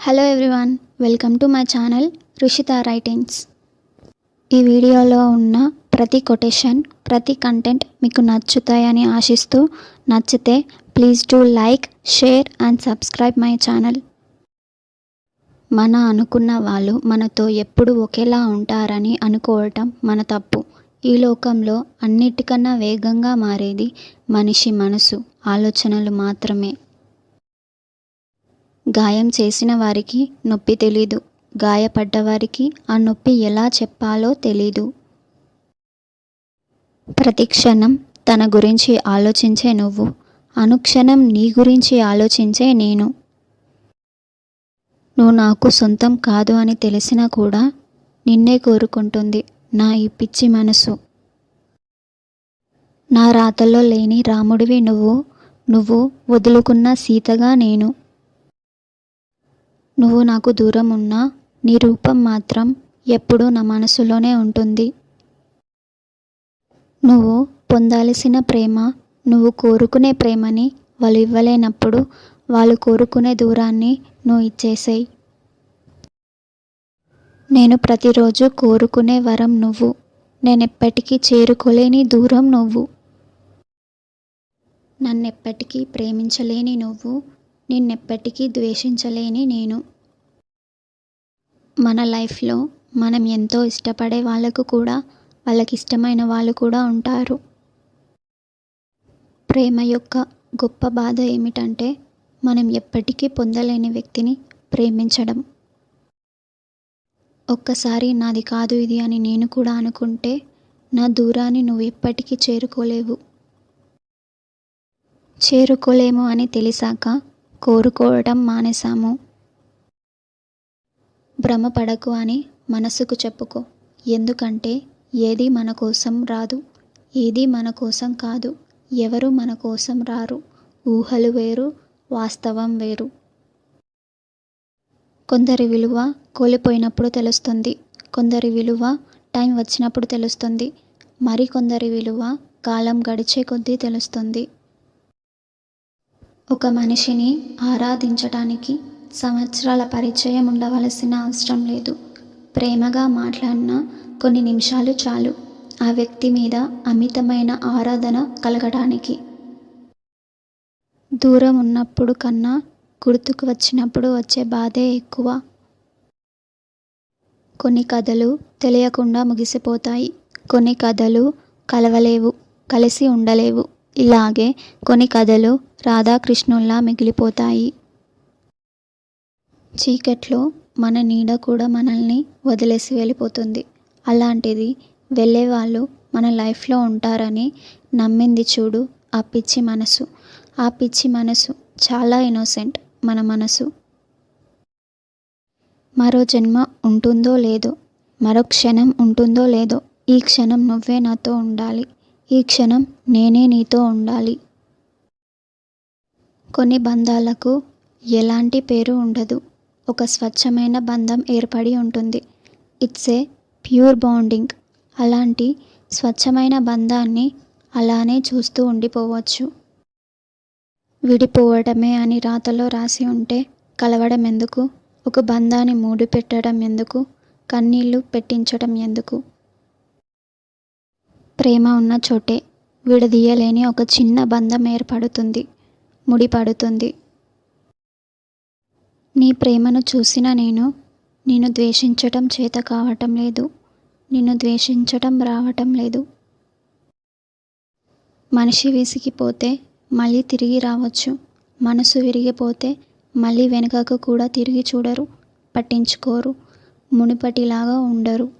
Hello everyone welcome to my channel Rushita writings ఈ వీడియోలో ఉన్న ప్రతి కొటేషన్ ప్రతి కంటెంట్ మీకు నచ్చుతాయని ఆశిస్తూ నచ్చితే please do like share and subscribe my channel మన అనుకున్న వాళ్ళు మనతో ఎప్పుడు ఒకేలా ఉంటారని అనుకోవటం మన తప్పు. ఈ లోకంలో అన్నిటికన్నా వేగంగా మారేది మనిషి మనసు ఆలోచనలు మాత్రమే. గాయం చేసిన వారికి నొప్పి తెలీదు. గాయపడ్డవారికి ఆ నొప్పి ఎలా చెప్పాలో తెలీదు. ప్రతిక్షణం తన గురించి ఆలోచించే నువ్వు. అనుక్షణం నీ గురించి ఆలోచించే నేను. నువ్వు నాకు సొంతం కాదు అని తెలిసినా కూడా నిన్నే కోరుకుంటుంది నా ఈ పిచ్చి మనసు. నా రాతల్లో లేని రాముడివి నువ్వు. నువ్వు వదులుకున్న సీతగా నేను. నువ్వు నాకు దూరం ఉన్నా నీ రూపం మాత్రం ఎప్పుడూ నా మనసులోనే ఉంటుంది. నువ్వు పొందాల్సిన ప్రేమ నువ్వు కోరుకునే ప్రేమని వాళ్ళు ఇవ్వలేనప్పుడు వాళ్ళు కోరుకునే దూరాన్ని నువ్వు ఇచ్చేసేయి. నేను ప్రతిరోజు కోరుకునే వరం నువ్వు. నేనెప్పటికీ చేరుకోలేని దూరం నువ్వు. నన్నెప్పటికీ ప్రేమించలేని నువ్వు. నిన్నెప్పటికీ ద్వేషించలేని నేను. మన లైఫ్లో మనం ఎంతో ఇష్టపడే వాళ్ళకు కూడా వాళ్ళకి ఇష్టమైన వాళ్ళు కూడా ఉంటారు. ప్రేమ యొక్క గొప్ప బాధ ఏమిటంటే మనం ఎప్పటికీ పొందలేని వ్యక్తిని ప్రేమించడం. ఒక్కసారి నాది కాదు ఇది అని నేను కూడా అనుకుంటే నా దూరాన్ని నువ్వు ఎప్పటికీ చేరుకోలేవు. చేరుకోలేము అని తెలిసాక కోరుకోవటం మానేశాము. భ్రమపడకు అని మనసుకు చెప్పుకో. ఎందుకంటే ఏది మన కోసం రాదు ఏది మన కోసం కాదు ఎవరు మన కోసం రారు. ఊహలు వేరు వాస్తవం వేరు. కొందరి విలువ కోల్పోయినప్పుడు తెలుస్తుంది. కొందరి విలువ టైం వచ్చినప్పుడు తెలుస్తుంది. మరి కొందరి విలువ కాలం గడిచే కొద్దీ తెలుస్తుంది. ఒక మనిషిని ఆరాధించటానికి సంవత్సరాల పరిచయం ఉండవలసిన అవసరం లేదు. ప్రేమగా మాట్లాడిన కొన్ని నిమిషాలు చాలు. ఆ వ్యక్తి మీద అమితమైన ఆరాధన కలగడానికి దూరం ఉన్నప్పుడు కన్నా గుర్తుకు వచ్చినప్పుడు వచ్చే బాధే ఎక్కువ. కొన్ని కథలు తెలియకుండా ముగిసిపోతాయి. కొన్ని కథలు కలవలేవు కలిసి ఉండలేవు. ఇలాగే కొన్ని కథలు రాధాకృష్ణుల్లా మిగిలిపోతాయి. చీకట్లో మన నీడ కూడా మనల్ని వదిలేసి వెళ్ళిపోతుంది. అలాంటిది వెళ్ళేవాళ్ళు మన లైఫ్లో ఉంటారని నమ్మింది చూడు ఆ పిచ్చి మనసు. ఆ పిచ్చి మనసు చాలా ఇన్నోసెంట్ మన మనసు. మరో జన్మ ఉంటుందో లేదో మరో క్షణం ఉంటుందో లేదో ఈ క్షణం నువ్వే నాతో ఉండాలి. ఈ క్షణం నేనే నీతో ఉండాలి. కొన్ని బంధాలకు ఎలాంటి పేరు ఉండదు. ఒక స్వచ్ఛమైన బంధం ఏర్పడి ఉంటుంది. It's a pure bonding. అలాంటి స్వచ్ఛమైన బంధాన్ని అలానే చూస్తూ ఉండిపోవచ్చు. విడిపోవడమే అని రాతలో రాసి ఉంటే కలవడం ఎందుకు? ఒక బంధాన్ని మూడి పెట్టడం ఎందుకు? కన్నీళ్ళు పెట్టించడం ఎందుకు? ప్రేమ ఉన్న చోటే విడదీయలేని ఒక చిన్న బంధం ఏర్పడుతుంది. ముడిపడుతుంది. నీ ప్రేమను చూసిన నేను నిన్ను ద్వేషించటం చేత కావటం లేదు. నిన్ను ద్వేషించటం రావటం లేదు. మనిషి విసిగిపోతే మళ్ళీ తిరిగి రావచ్చు. మనసు విరిగిపోతే మళ్ళీ వెనుకకు కూడా తిరిగి చూడరు. పట్టించుకోరు. మునిపటిలాగా ఉండరు.